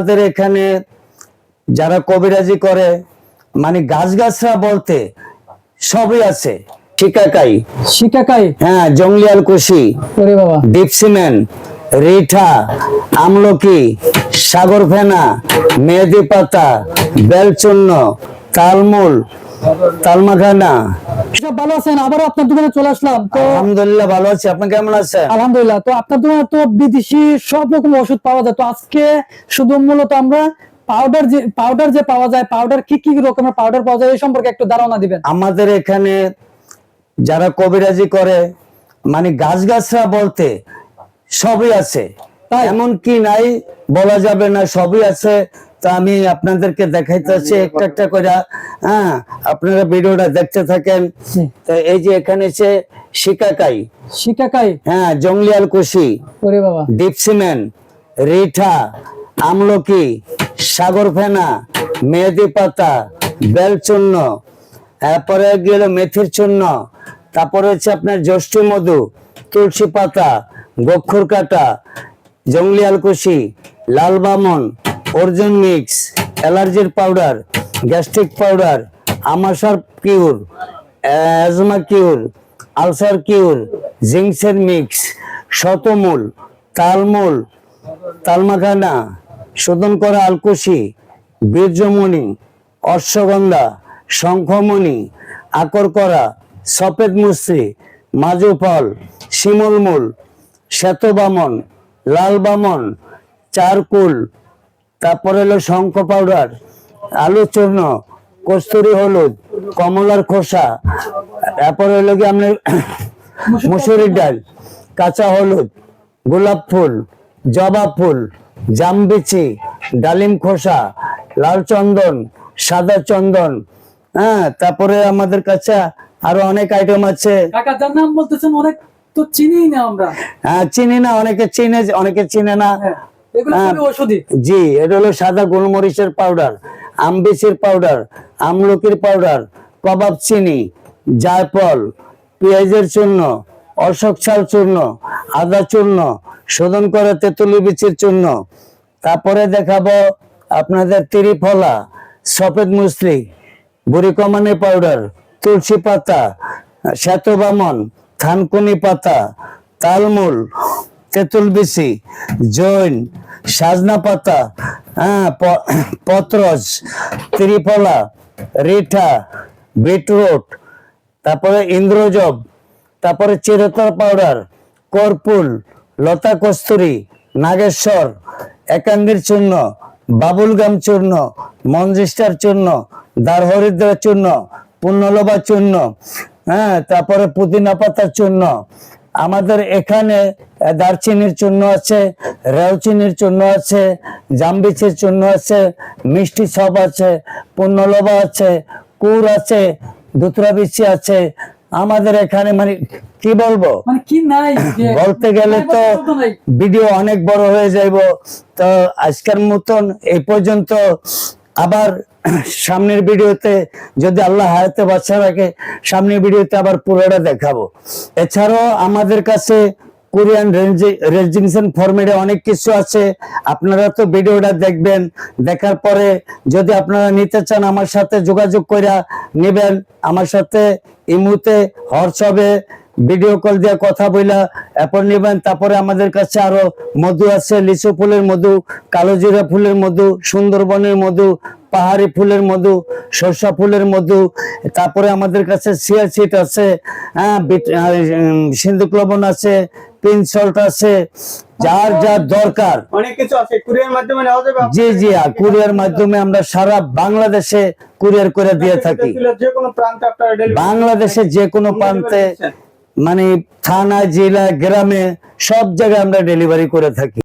আমাদের এখানে যারা কবিরাজি করে মানে গাছগাছরা বলতে সবই আছে। শিকাকাই। শিকাকাই? হ্যাঁ জঙ্গলিয়াল কুশি ওরে বাবা। ডিপসিমেন রিঠা আমলকি সাগর ফেনা মেহেদি পাতা বেলচূর্ণ তালমূল তালমাখানা। ভালো আছেন? আবারও আপনার দোকানে চলে আসলাম। তো আলহামদুলিল্লাহ ভালো আছি। আপনি কেমন আছেন? আলহামদুলিল্লাহ। তো আপনার দোকানে তো বিদেশি সব রকম ওষুধ পাওয়া যায়। তো আজকে শুধু মূলত আমরা পাউডার যে পাউডার যে পাওয়া যায় পাউডার কি কি রকমের পাউডার পাওয়া যায় এই সম্পর্কে একটু ধারণা দিবেন। আমাদের এখানে যারা কবিরাজি করে মানে গাছ গাছগাছরা বলতে সবই আছে? এমন কি নাই বলা যাবে না সবই আছে। তা আমি আপনাদেরকে দেখাইতে দেখাইতেছি একটা একটা করে হ্যাঁ আপনারা ভিডিওটা দেখতে থাকেন। তো এই যে এখানে সে শিকাকাই। শিকাকাই? হ্যাঁ জঙ্গলিয়াল কুশি। ওরে বাবা। ডিপসিমেন রিঠা আমলকি সাগর ফেনা মেহেদি পাতা বেলচূর্ণ তারপরে গেল মেথির চূর্ণ তারপরে হচ্ছে আপনার জ্যৈষ্ঠী মধু তুলসী পাতা গক্ষুর কাটা জঙ্গলি আলকুশি লাল বামন অর্জুন মিক্স অ্যালার্জির powder, gastric powder আমাশার cure, asthma cure, ulcer cure, জিংসের mix, শতমূল, তালমূল, তালমাখানা শোধন করা আলকুশি, বীর্যমণি, অশ্বগন্ধা, শঙ্খমণি আকর করা সফেদ মুসরি মাজু ফল শিমুলমূল শ্বেত বামন লাল বামন চারকুল তারপরে হলো শঙ্খ পাউডার আলু চূর্ণ কস্তুরি হলুদ কমলার খোসা তারপরে হলো কি আপনার মুসুরির ডাল কাঁচা হলুদ গোলাপ ফুল জবা ফুল জামবিচি ডালিম খোসা লাল চন্দন সাদা চন্দন হ্যাঁ তারপরে আমাদের কাছে আরও অনেক আইটেম আছে। কাকা নাম বলতেছেন অনেক তো চিনি না আমরা। হ্যাঁ চিনি না অনেকে চিনে অনেকে চিনে না। হ্যাঁ। জি এটা হলো সাদা গোলমরিচের পাউডার আমবিচির পাউডার আমলকির পাউডার কবাব চিনি জায়ফল পেঁয়াজের চূর্ণ অশোক চাল চূর্ণ আদা চূর্ণ শোধন করা তেঁতুলি বিচির চূর্ণ। তারপরে দেখাবো আপনাদের তিরিফলা সফেদ মুসলি বুড়ি কমানি পাউডার তুলসী পাতা শ্বেত বামন থানকুনি পাতা তালমূল তেঁতুল বিচি জৈন, সাজনা পাতা হ্যাঁ পত্রজ ত্রিফলা রিঠা, বিটরুট, তারপরে ইন্দ্রজব, তারপরে চিরতর পাউডার কর্পুল লতা কস্তুরি, নাগেশ্বর, একাঙ্গির চূর্ণ, বাবুলগাম চূর্ণ, মঞ্জিস্টার চূর্ণ দারহরিদ্রা চূর্ণ পুণ্যলবা চূর্ণ হ্যাঁ তারপরে পুদিনা পাতার চূর্ণ। আমাদের এখানে দারচিনির চূর্ণ আছে রেউচিনির চূর্ণ আছে জামবিচের চূর্ণ আছে মিষ্টি সব আছে পুণ্যলবা আছে কুর আছে দুতরা বিচি আছে। আমাদের এখানে মানে কি বলব? মানে কি নাই? বলতে গেলে তো ভিডিও অনেক বড় হয়ে যাইব। তো আজকের মতন এই পর্যন্ত আবার সামনের ভিডিওতে যদি আল্লাহ হায়াতে বাচ্চা রাখে সামনের ভিডিওতে আবার পুরোটা দেখাবো। এছাড়াও আমাদের কাছে কোরিয়ান রেজিংশন ফরম্যাটে অনেক কিছু আছে। আপনারা তো ভিডিওটা দেখবেন। দেখার পরে যদি আপনারা নিতে চান আমার সাথে যোগাযোগ করে নেবেন। আমার সাথে ইমুতে হোয়াটসঅ্যাপে ভিডিও কল দিয়ে কথা বইলা এরপর নেবেন। তারপরে আমাদের কাছে আরও মধু আছে, লিচু ফুলের মধু, কালো জিরা ফুলের মধু, সুন্দরবনের মধু, পাহাড়ি ফুলের মধু, সরষা ফুলের মধু, তারপরে আমাদের কাছে সিয়া সিট আছে হ্যাঁ সিন্ধুক লবণ আছে পিন আছে যার যার দরকার। অনেক কিছু আছে কুরিয়ার মাধ্যমে নেওয়া যাবে জি জি কুরিয়ার মাধ্যমে আমরা সারা বাংলাদেশে কুরিয়ার করে দিয়ে থাকি। যে কোনো প্রান্তে আপনারা বাংলাদেশের যে কোনো প্রান্তে মানে থানা জেলা গ্রামে সব জায়গায় আমরা ডেলিভারি করে থাকি।